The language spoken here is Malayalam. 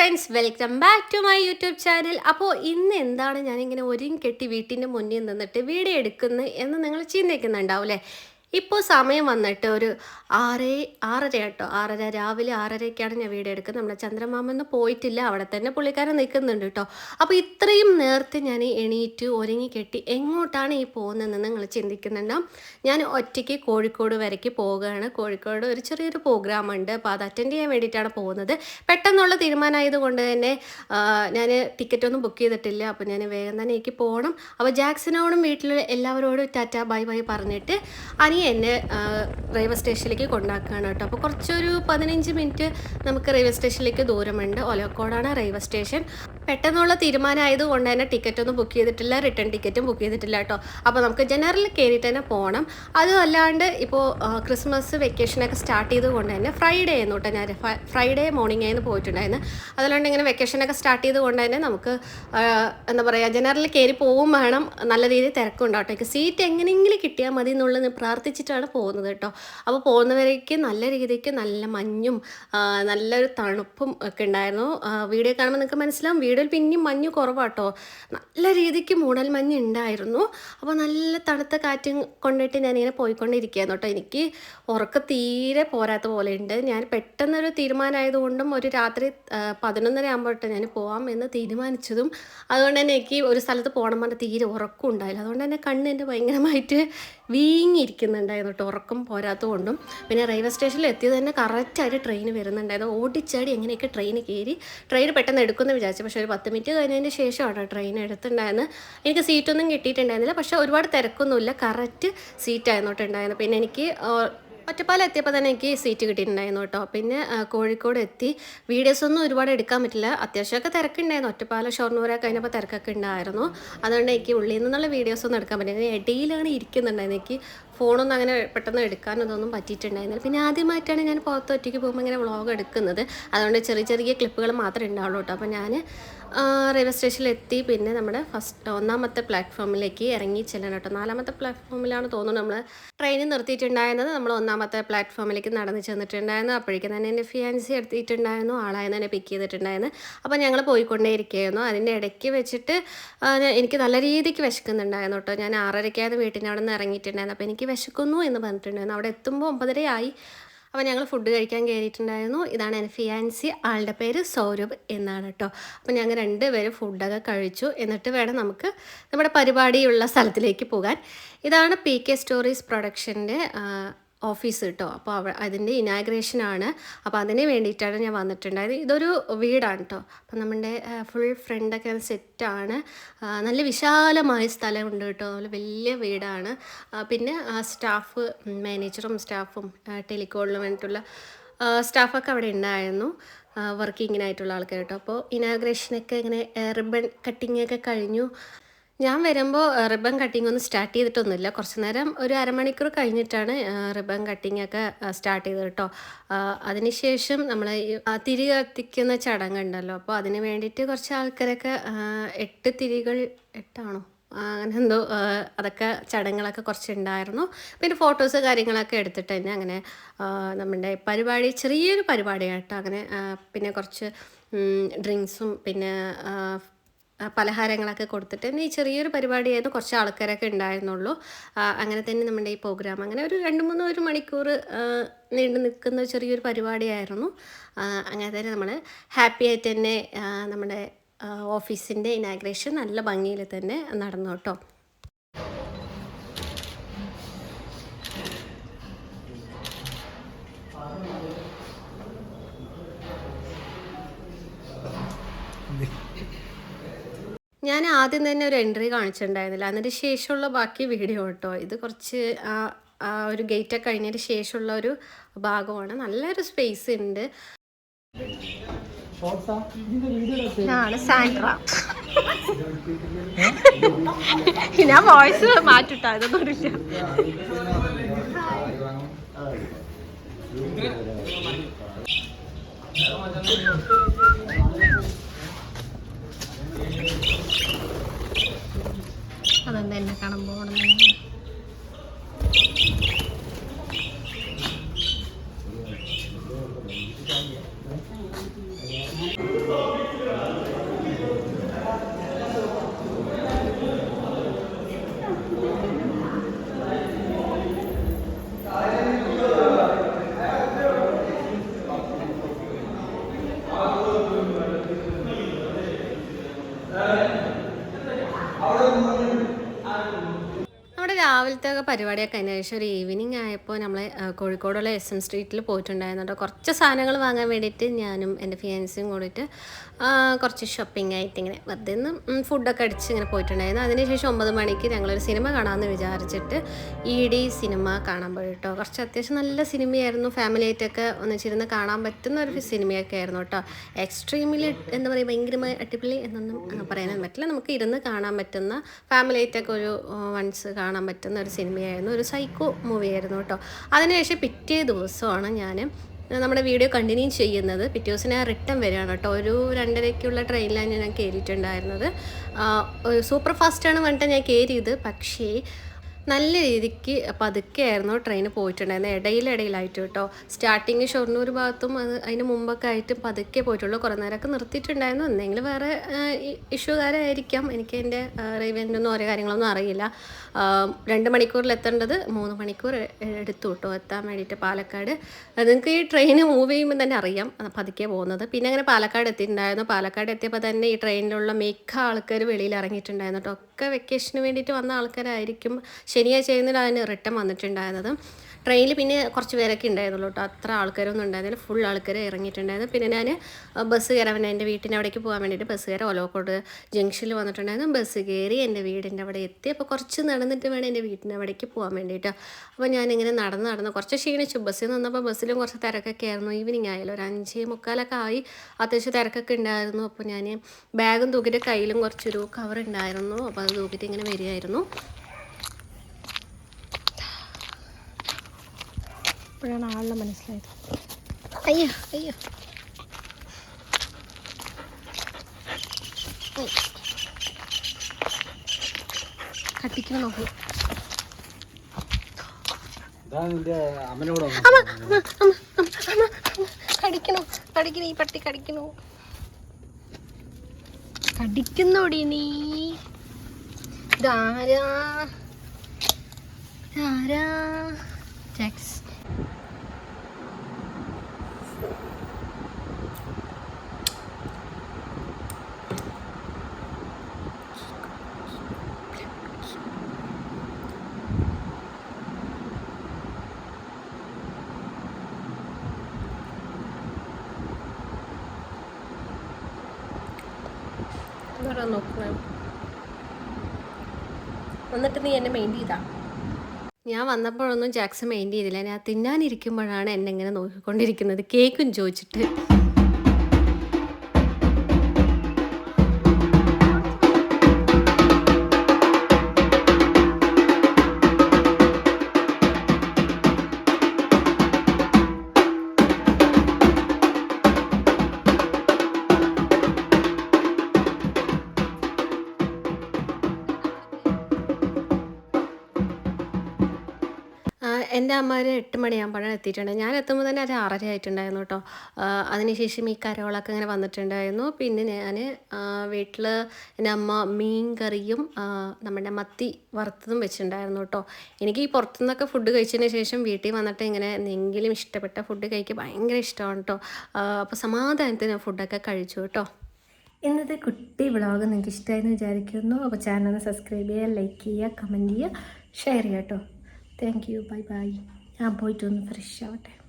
Friends welcome back to my YouTube channel അപ്പോൾ ഇന്ന് എന്താണ് ഞാനിങ്ങനെ ഒരുങ്ങി കെട്ടി വീട്ടിന്റെ മുന്നിൽ നിന്നിട്ട് വീഡിയോ എടുക്കുന്നത് എന്ന് നിങ്ങൾ ചിന്തിക്കുന്നുണ്ടാവും അല്ലേ? ഇപ്പോൾ സമയം വന്നിട്ട് ഒരു ആറ് ആറര കേട്ടോ ആറര രാവിലെ ആറരയ്ക്കാണ് ഞാൻ വീട് എടുക്കുന്നത്. നമ്മുടെ ചന്ദ്രമാമെന്ന് പോയിട്ടില്ല. അവിടെ തന്നെ പുള്ളിക്കാരൻ നിൽക്കുന്നുണ്ട് കേട്ടോ. അപ്പോൾ ഇത്രയും നേരത്തെ ഞാൻ എണീറ്റ് ഒരുങ്ങി കെട്ടി എങ്ങോട്ടാണ് ഈ പോകുന്നതെന്ന് നിങ്ങൾ ചിന്തിക്കുന്നുണ്ടാവും ഞാൻ ഒറ്റയ്ക്ക് കോഴിക്കോട് വരയ്ക്ക് പോവുകയാണ്. കോഴിക്കോട് ഒരു ചെറിയൊരു പ്രോഗ്രാം ഉണ്ട്. അപ്പോൾ അത് അറ്റൻഡ് ചെയ്യാൻ വേണ്ടിയിട്ടാണ് പോകുന്നത്. പെട്ടെന്നുള്ള തീരുമാനമായത് കൊണ്ട് തന്നെ ഞാൻ ടിക്കറ്റൊന്നും ബുക്ക് ചെയ്തിട്ടില്ല. അപ്പോൾ ഞാൻ വേഗം തന്നെ എനിക്ക് പോകണം. അപ്പോൾ ജാക്സനോടും വീട്ടിലുള്ള എല്ലാവരോടും ടാറ്റ ബൈ ബൈ പറഞ്ഞിട്ട് അനി എന്നെ റെയിൽവേ സ്റ്റേഷനിലേക്ക് കൊണ്ടാക്കുകയാണ് കേട്ടോ. അപ്പോൾ കുറച്ചൊരു പതിനഞ്ച് മിനിറ്റ് നമുക്ക് റെയിൽവേ സ്റ്റേഷനിലേക്ക് ദൂരമുണ്ട്. ഒലക്കോടാണ് റെയിൽവേ സ്റ്റേഷൻ പെട്ടെന്നുള്ള തീരുമാനമായത് കൊണ്ട് തന്നെ ടിക്കറ്റ് ഒന്നും ബുക്ക് ചെയ്തിട്ടില്ല റിട്ടേൺ ടിക്കറ്റും ബുക്ക് ചെയ്തിട്ടില്ല കേട്ടോ. അപ്പോൾ നമുക്ക് ജനറൽ കയറിയിട്ട് തന്നെ പോകണം അതുമല്ലാണ്ട് ഇപ്പോൾ ക്രിസ്മസ് വെക്കേഷനൊക്കെ സ്റ്റാർട്ട് ചെയ്ത് കൊണ്ട് തന്നെ ഫ്രൈഡേ ആയിരുന്നു കേട്ടോ ഞാൻ ഫ്രൈഡേ മോർണിംഗ് ആയിരുന്നു പോയിട്ടുണ്ടായിരുന്നു. അതുകൊണ്ട് ഇങ്ങനെ വെക്കേഷനൊക്കെ സ്റ്റാർട്ട് ചെയ്ത് കൊണ്ട് തന്നെ നമുക്ക് എന്താ പറയുക ജനറൽ കയറി പോവും വേണം. നല്ല രീതിയിൽ തിരക്കുണ്ടാവട്ടെ എനിക്ക് സീറ്റ് എങ്ങനെയെങ്കിലും കിട്ടിയാൽ മതി എന്നുള്ളത് പ്രാർത്ഥിച്ചിട്ടാണ് പോകുന്നത് കേട്ടോ. അപ്പോൾ പോകുന്നവരേക്ക് നല്ല രീതിക്ക് നല്ല മഞ്ഞും നല്ലൊരു തണുപ്പും ഒക്കെ ഉണ്ടായിരുന്നു. വീഡിയോ കാണുമ്പോൾ നിങ്ങൾക്ക് മനസ്സിലാവും. വീഡിയോയിൽ പിന്നെയും മഞ്ഞ് കുറവാട്ടോ. നല്ല രീതിക്ക് മൂടൽ മഞ്ഞ് ഉണ്ടായിരുന്നു അപ്പോൾ നല്ല തണുത്ത കാറ്റും കൊണ്ടിട്ട് ഞാനിങ്ങനെ പോയിക്കൊണ്ടിരിക്കുകയായിരുന്നു കേട്ടോ എനിക്ക് ഉറക്ക തീരെ പോരാത്ത പോലെ ഉണ്ട് ഞാൻ പെട്ടെന്നൊരു തീരുമാനമായതുകൊണ്ടും ഒരു രാത്രി പതിനൊന്നര ആകുമ്പോഴത്തെ ഞാൻ പോവാം എന്ന് തീരുമാനിച്ചതും അതുകൊണ്ട് തന്നെ എനിക്ക് ഒരു സ്ഥലത്ത് പോകണം പറഞ്ഞാൽ തീരെ ഉറക്കം ഉണ്ടായില്ല. അതുകൊണ്ട് തന്നെ കണ്ണ് എന്റെ ഭയങ്കരമായിട്ട് വീങ്ങിയിരിക്കുന്നുണ്ടായിരുന്നു കേട്ടോ ഉറക്കം പോരാത്തതുകൊണ്ടും. പിന്നെ റെയിൽവേ സ്റ്റേഷനിൽ എത്തിയത് തന്നെ കറക്റ്റായിട്ട് ട്രെയിൻ വരുന്നുണ്ടായിരുന്നു. ഓടിച്ചാടി എങ്ങനെയൊക്കെ ട്രെയിൻ കയറി ട്രെയിൻ പെട്ടെന്ന് എടുക്കുമെന്ന് വിചാരിച്ചു. പക്ഷേ ഒരു പത്ത് മിനിറ്റ് കഴിഞ്ഞതിന് ശേഷമാണ് ട്രെയിൻ എടുത്തിട്ടുണ്ടായിരുന്നു എനിക്ക് സീറ്റൊന്നും കിട്ടിയിട്ടുണ്ടായിരുന്നില്ല. പക്ഷേ ഒരുപാട് തിരക്കൊന്നുമില്ല. കറക്റ്റ് സീറ്റായിരുന്നു കേട്ടോ പിന്നെ എനിക്ക് ഒറ്റപ്പാലം എത്തിയപ്പോൾ തന്നെ എനിക്ക് സീറ്റ് കിട്ടിയിട്ടുണ്ടായിരുന്നു കേട്ടോ. പിന്നെ കോഴിക്കോട് എത്തി. വീഡിയോസ് ഒന്നും ഒരുപാട് എടുക്കാൻ പറ്റില്ല. അത്യാവശ്യമൊക്കെ തിരക്കുണ്ടായിരുന്നു. ഒറ്റപ്പാലം ഷൊർണൂരൊക്കെ കഴിഞ്ഞപ്പോൾ തിരക്കൊക്കെ ഉണ്ടായിരുന്നു. അതുകൊണ്ട് എനിക്ക് ഉള്ളിൽ നിന്നുള്ള വീഡിയോസ് ഒന്നും എടുക്കാൻ പറ്റില്ല. ഇടയിലാണ് ഇരിക്കുന്നുണ്ടായിരുന്നു. എനിക്ക് ഫോണൊന്നും അങ്ങനെ പെട്ടെന്ന് എടുക്കാനൊന്നും പറ്റിയിട്ടുണ്ടായിരുന്നില്ല. പിന്നെ ആദ്യമായിട്ടാണ് ഞാൻ പുറത്ത് ഒറ്റയ്ക്ക് പോകുമ്പോൾ ഇങ്ങനെ വ്ളോഗ് എടുക്കുന്നത്. അതുകൊണ്ട് ചെറിയ ചെറിയ ക്ലിപ്പുകൾ മാത്രമേ ഉണ്ടാവുള്ളൂ കേട്ടോ. അപ്പോൾ ഞാൻ റെയിൽവേ സ്റ്റേഷനിൽ എത്തി. പിന്നെ നമ്മുടെ ഫസ്റ്റ് ഒന്നാമത്തെ പ്ലാറ്റ്ഫോമിലേക്ക് ഇറങ്ങി ചെല്ലണം കേട്ടോ. നാലാമത്തെ പ്ലാറ്റ്ഫോമിലാണ് തോന്നുന്നു നമ്മൾ ട്രെയിനിൽ നിർത്തിയിട്ടുണ്ടായിരുന്നത്. നമ്മൾ ഒന്നാമത്തെ പ്ലാറ്റ്ഫോമിലേക്ക് നടന്ന് ചെന്നിട്ടുണ്ടായിരുന്നു. അപ്പോഴേക്കും തന്നെ എന്റെ ഫിയാൻസി എടുത്തിട്ടുണ്ടായിരുന്നു. ആളായിരുന്നു എന്നെ പിക്ക് ചെയ്തിട്ടുണ്ടായിരുന്നു. അപ്പോൾ ഞങ്ങൾ പോയിക്കൊണ്ടേയിരിക്കുകയായിരുന്നു. അതിന്റെ ഇടയ്ക്ക് വെച്ചിട്ട് എനിക്ക് നല്ല രീതിക്ക് വിശക്കുന്നുണ്ടായിരുന്നു കേട്ടോ. ഞാൻ ആറരയ്ക്കായിരുന്നു വീട്ടിന്റെ അവിടെ നിന്ന് ഇറങ്ങിയിട്ടുണ്ടായിരുന്നു. അപ്പോൾ എനിക്ക് വിശക്കുന്നു എന്ന് പറഞ്ഞിട്ടുണ്ടായിരുന്നു. അവിടെ എത്തുമ്പോൾ ഒമ്പതരയായി. അപ്പോൾ ഞങ്ങൾ ഫുഡ് കഴിക്കാൻ കയറിയിട്ടുണ്ടായിരുന്നു ഇതാണ് എന്റെ ഫിയാൻസി ആളുടെ പേര് സൗരഭ് എന്നാണ് കേട്ടോ. അപ്പോൾ ഞങ്ങൾ രണ്ടുപേരും ഫുഡൊക്കെ കഴിച്ചു. എന്നിട്ട് വേണം നമുക്ക് നമ്മുടെ പരിപാടിയുള്ള സ്ഥലത്തിലേക്ക് പോകാൻ. ഇതാണ് പി കെ സ്റ്റോറീസ് പ്രൊഡക്ഷന്റെ ഓഫീസ് കേട്ടോ അപ്പോൾ അവ അതിന്റെ ഇനാഗ്രേഷനാണ് അപ്പോൾ അതിന് വേണ്ടിയിട്ടാണ് ഞാൻ വന്നിട്ടുണ്ടായത്. ഇതൊരു വീടാണ് കേട്ടോ അപ്പോൾ നമ്മുടെ ഫുൾ ഫ്രണ്ടൊക്കെ സെറ്റാണ് നല്ല വിശാലമായ സ്ഥലമുണ്ട് കേട്ടോ നല്ല വലിയ വീടാണ്. പിന്നെ സ്റ്റാഫ് മാനേജറും സ്റ്റാഫും ടെലികോളിന് വേണ്ടിയിട്ടുള്ള സ്റ്റാഫൊക്കെ അവിടെ ഉണ്ടായിരുന്നു. വർക്കിങ്ങിനായിട്ടുള്ള ആൾക്കാർ കേട്ടോ അപ്പോൾ ഇനാഗ്രേഷനൊക്കെ ഇങ്ങനെ റിബൺ കട്ടിങ്ങൊക്കെ കഴിഞ്ഞു. ഞാൻ വരുമ്പോൾ റിബൺ കട്ടിംഗ് ഒന്നും സ്റ്റാർട്ട് ചെയ്തിട്ടൊന്നുമില്ല. കുറച്ച് നേരം ഒരു അരമണിക്കൂർ കഴിഞ്ഞിട്ടാണ് റിബൺ കട്ടിംഗ് ഒക്കെ സ്റ്റാർട്ട് ചെയ്തത് കേട്ടോ. അതിനുശേഷം നമ്മൾ തിരി കത്തിക്കുന്ന ചടങ്ങുണ്ടല്ലോ. അപ്പോൾ അതിന് വേണ്ടിയിട്ട് കുറച്ച് ആൾക്കാരൊക്കെ എട്ട് തിരികൾ എട്ടാണോ? അങ്ങനെ എന്തോ അതൊക്കെ ചടങ്ങുകളൊക്കെ കുറച്ച് ഉണ്ടായിരുന്നു പിന്നെ ഫോട്ടോസ് കാര്യങ്ങളൊക്കെ എടുത്തിട്ട് തന്നെ അങ്ങനെ നമ്മുടെ പരിപാടി ചെറിയൊരു പരിപാടിയാണ് കേട്ടോ. അങ്ങനെ പിന്നെ കുറച്ച് ഡ്രിങ്ക്സും പിന്നെ പലഹാരങ്ങളൊക്കെ കൊടുത്തിട്ട്. തന്നെ ഈ ചെറിയൊരു പരിപാടിയായിരുന്നു. കുറച്ച് ആൾക്കാരൊക്കെ ഉണ്ടായിരുന്നുള്ളൂ. അങ്ങനെ തന്നെ നമ്മുടെ ഈ പ്രോഗ്രാം അങ്ങനെ ഒരു രണ്ട് മൂന്ന് ഒരു മണിക്കൂർ നീണ്ടു നിൽക്കുന്ന ചെറിയൊരു പരിപാടിയായിരുന്നു. അങ്ങനെ തന്നെ നമ്മൾ ഹാപ്പി ആയിട്ട് തന്നെ നമ്മുടെ ഓഫീസിന്റെ ഇനാഗ്രേഷൻ നല്ല ഭംഗിയിൽ തന്നെ നടന്നു കേട്ടോ. ഞാൻ ആദ്യം തന്നെ ഒരു എൻട്രി കാണിച്ചിട്ടുണ്ടായിരുന്നില്ല. അതിന് ശേഷമുള്ള ബാക്കി വീഡിയോ കേട്ടോ ഇത് കുറച്ച് ആ ഒരു ഗേറ്റൊക്കെ കഴിഞ്ഞതിന് ശേഷമുള്ള ഒരു ഭാഗമാണ്. നല്ലൊരു സ്പേസ് ഉണ്ട് ഇതാണ് സാൻഡ്ര ഞാൻ വോയിസ് മാറ്റിട്ടാ ഇതൊന്നും ഇല്ല അതെന്താ എന്നെ കാണാൻ പോകണം Thank നമ്മുടെ രാവിലത്തെ പരിപാടിയൊക്കെ അതിന് ശേഷം ഒരു ഈവനിങ് ആയപ്പോൾ നമ്മൾ കോഴിക്കോടുള്ള എസ് എം സ്ട്രീറ്റിൽ പോയിട്ടുണ്ടായിരുന്നു കേട്ടോ കുറച്ച് സാധനങ്ങൾ വാങ്ങാൻ വേണ്ടിയിട്ട് ഞാനും എന്റെ ഫിയാൻസിയും കൂടിയിട്ട് കുറച്ച് ഷോപ്പിംഗ് ആയിട്ട് ഇങ്ങനെ വെറുതെ നിന്ന് ഫുഡൊക്കെ അടിച്ച് ഇങ്ങനെ പോയിട്ടുണ്ടായിരുന്നു. അതിനുശേഷം ഒമ്പത് മണിക്ക് ഞങ്ങളൊരു സിനിമ കാണാമെന്ന് വിചാരിച്ചിട്ട് ഇ ഡി സിനിമ കാണാൻ പോയി കേട്ടോ കുറച്ച് അത്യാവശ്യം നല്ല സിനിമയായിരുന്നു ഫാമിലി ആയിട്ടൊക്കെ ഒന്നിച്ചിരുന്ന് കാണാൻ പറ്റുന്ന ഒരു സിനിമയൊക്കെ ആയിരുന്നു കേട്ടോ എക്സ്ട്രീമിൽ എന്താ പറയുക ഭയങ്കരമായി അടിപൊളി എന്നൊന്നും പറയാനും പറ്റില്ല. നമുക്ക് ഇരുന്ന് കാണാൻ പറ്റുന്ന ഫാമിലി ആയിട്ടൊക്കെ ഒരു വൺസ് കാണാൻ പറ്റുന്ന ഒരു സിനിമയായിരുന്നു ഒരു സൈക്കോ മൂവിയായിരുന്നു കേട്ടോ. അതിനുശേഷം പിറ്റേ ദിവസമാണ് ഞാൻ നമ്മുടെ വീഡിയോ കണ്ടിന്യൂ ചെയ്യുന്നത്. പിറ്റേ ദിവസം ഞാൻ റിട്ടേൺ വരികയാണ് കേട്ടോ. ഒരു രണ്ടരയ്ക്കുള്ള ട്രെയിനിലാണ് ഞാൻ കയറിയിട്ടുണ്ടായിരുന്നത് ഒരു സൂപ്പർ ഫാസ്റ്റാണ് പറഞ്ഞിട്ട് ഞാൻ കയറിയത് പക്ഷേ നല്ല രീതിക്ക് പതുക്കെ ആയിരുന്നു ട്രെയിൻ പോയിട്ടുണ്ടായിരുന്നത് ഇടയിലിടയിലായിട്ട് കേട്ടോ സ്റ്റാർട്ടിങ് ഷൊർണൂർ ഭാഗത്തും അത് അതിന് മുമ്പൊക്കെ ആയിട്ട് പതുക്കെ പോയിട്ടുള്ളൂ. കുറേ നേരമൊക്കെ നിർത്തിയിട്ടുണ്ടായിരുന്നു. എന്തെങ്കിലും വേറെ ഇഷ്യൂകാരായിരിക്കാം. എനിക്ക് എന്റെ റെയിൽവേന്റെ ഒന്നും ഓരോ കാര്യങ്ങളൊന്നും അറിയില്ല. രണ്ട് മണിക്കൂറിൽ എത്തേണ്ടത് മൂന്ന് മണിക്കൂർ എടുത്തു കേട്ടോ എത്താൻ വേണ്ടിയിട്ട് പാലക്കാട്. നിങ്ങൾക്ക് ഈ ട്രെയിൻ മൂവ് ചെയ്യുമ്പോൾ തന്നെ അറിയാം. പതുക്കെ പോകുന്നത്. പിന്നെ അങ്ങനെ പാലക്കാട് എത്തിയിട്ടുണ്ടായിരുന്നു. പാലക്കാട് എത്തിയപ്പോൾ തന്നെ ഈ ട്രെയിനിലുള്ള മിക്ക ആൾക്കാർ വെളിയിൽ ഇറങ്ങിയിട്ടുണ്ടായിരുന്നു. കേട്ടോ ഒക്കെ വെക്കേഷന് വേണ്ടിയിട്ട് വന്ന ആൾക്കാരായിരിക്കും. ശനിയാഴ്ച ആയിരുന്നു അതിന് റിട്ടേൺ വന്നിട്ടുണ്ടായിരുന്നത്. ട്രെയിനിൽ പിന്നെ കുറച്ച് പേരൊക്കെ ഉണ്ടായിരുന്നുള്ളൂ കേട്ടോ. അത്ര ആൾക്കാരൊന്നും ഉണ്ടായിരുന്നില്ല. ഫുൾ ആൾക്കാർ ഇറങ്ങിയിട്ടുണ്ടായിരുന്നു. പിന്നെ ഞാൻ ബസ് കയറാൻ എന്റെ വീട്ടിന്റെ അവിടേക്ക് പോകാൻ വേണ്ടിയിട്ട് ബസ് കയറി ഒലോക്കോട് ജംഗ്ഷനിൽ വന്നിട്ടുണ്ടായിരുന്നു. ബസ് കയറി എന്റെ വീടിന്റെ അവിടെ എത്തി. അപ്പോൾ കുറച്ച് നടന്നിട്ട് വേണം എന്റെ വീട്ടിന്റെ അവിടേക്ക് പോകാൻ വേണ്ടിയിട്ട്. അപ്പോൾ ഞാനിങ്ങനെ നടന്ന് നടന്ന് കുറച്ച് ക്ഷീണിച്ചു. ബസ്സിൽ നിന്നപ്പോൾ ബസ്സിലും കുറച്ച് തിരക്കൊക്കെ ആയിരുന്നു. ഈവനിങ് ആയാലും ഒരു അഞ്ച് മുക്കാലൊക്കെ ആയി. അത്യാവശ്യം തിരക്കൊക്കെ ഉണ്ടായിരുന്നു. അപ്പോൾ ഞാൻ ബാഗും തൂക്കിയിട്ട് കയ്യിലും കുറച്ചൊരു കവർ ഉണ്ടായിരുന്നു അപ്പോൾ അത് തൂക്കിയിട്ട് ഇങ്ങനെ വരികയായിരുന്നു. ഇപ്പോഴാണ് ആളിനെ മനസ്സിലായത്. അയ്യോ അയ്യോ. കട്ടിക്കണം നോക്കൂ. കടിക്കണോ കടിക്കണ ഈ പട്ടി കടിക്കണോ. കടിക്കുന്നോടി നീ. ഇതാരാ? ഇതാരാ? ജാക്സ് എന്താ നോക്കണേ എന്നിട്ട് നീ എന്നെ മെയിന്റ് ചെയ്താ? ഞാൻ വന്നപ്പോഴൊന്നും ജാക്സൺ മെയിന്റ് ചെയ്തില്ല. ഞാൻ തിന്നാനിരിക്കുമ്പോഴാണ് എന്നെ ഇങ്ങനെ നോക്കിക്കൊണ്ടിരിക്കുന്നത്. കേക്കും ചോദിച്ചിട്ട്. എന്റെ അമ്മ ഒരു എട്ട് മണിയാകുമ്പോഴാണ് എത്തിയിട്ടുണ്ട് ഞാൻ എത്തുമ്പോൾ തന്നെ ഒരു ആറര ആയിട്ടുണ്ടായിരുന്നു കേട്ടോ. അതിനുശേഷം ഈ കരോളൊക്കെ ഇങ്ങനെ വന്നിട്ടുണ്ടായിരുന്നു. പിന്നെ ഞാൻ വീട്ടിൽ എന്റെ അമ്മ മീൻ കറിയും നമ്മുടെ മത്തി വറുത്തതും വെച്ചിട്ടുണ്ടായിരുന്നു കേട്ടോ. എനിക്ക് ഈ പുറത്തുനിന്നൊക്കെ ഫുഡ് കഴിച്ചതിന് ശേഷം വീട്ടിൽ വന്നിട്ട് ഇങ്ങനെ എന്തെങ്കിലും ഇഷ്ടപ്പെട്ട ഫുഡ് കഴിക്കാൻ ഭയങ്കര ഇഷ്ടമാണ് കേട്ടോ. അപ്പോൾ സമാധാനത്തിന് ഫുഡൊക്കെ കഴിച്ചു കേട്ടോ. ഇന്നത്തെ കുട്ടി വ്ളോഗ് നിങ്ങൾക്ക് ഇഷ്ടമായെന്ന് വിചാരിക്കുന്നു. അപ്പോൾ ചാനൽ സബ്സ്ക്രൈബ് ചെയ്യുക ലൈക്ക് ചെയ്യുക കമന്റ് ചെയ്യുക ഷെയർ ചെയ്യുക കേട്ടോ. Thank you. Bye bye. ഞാൻ പോയിട്ടൊന്ന് ഫ്രഷ് ആവട്ടെ.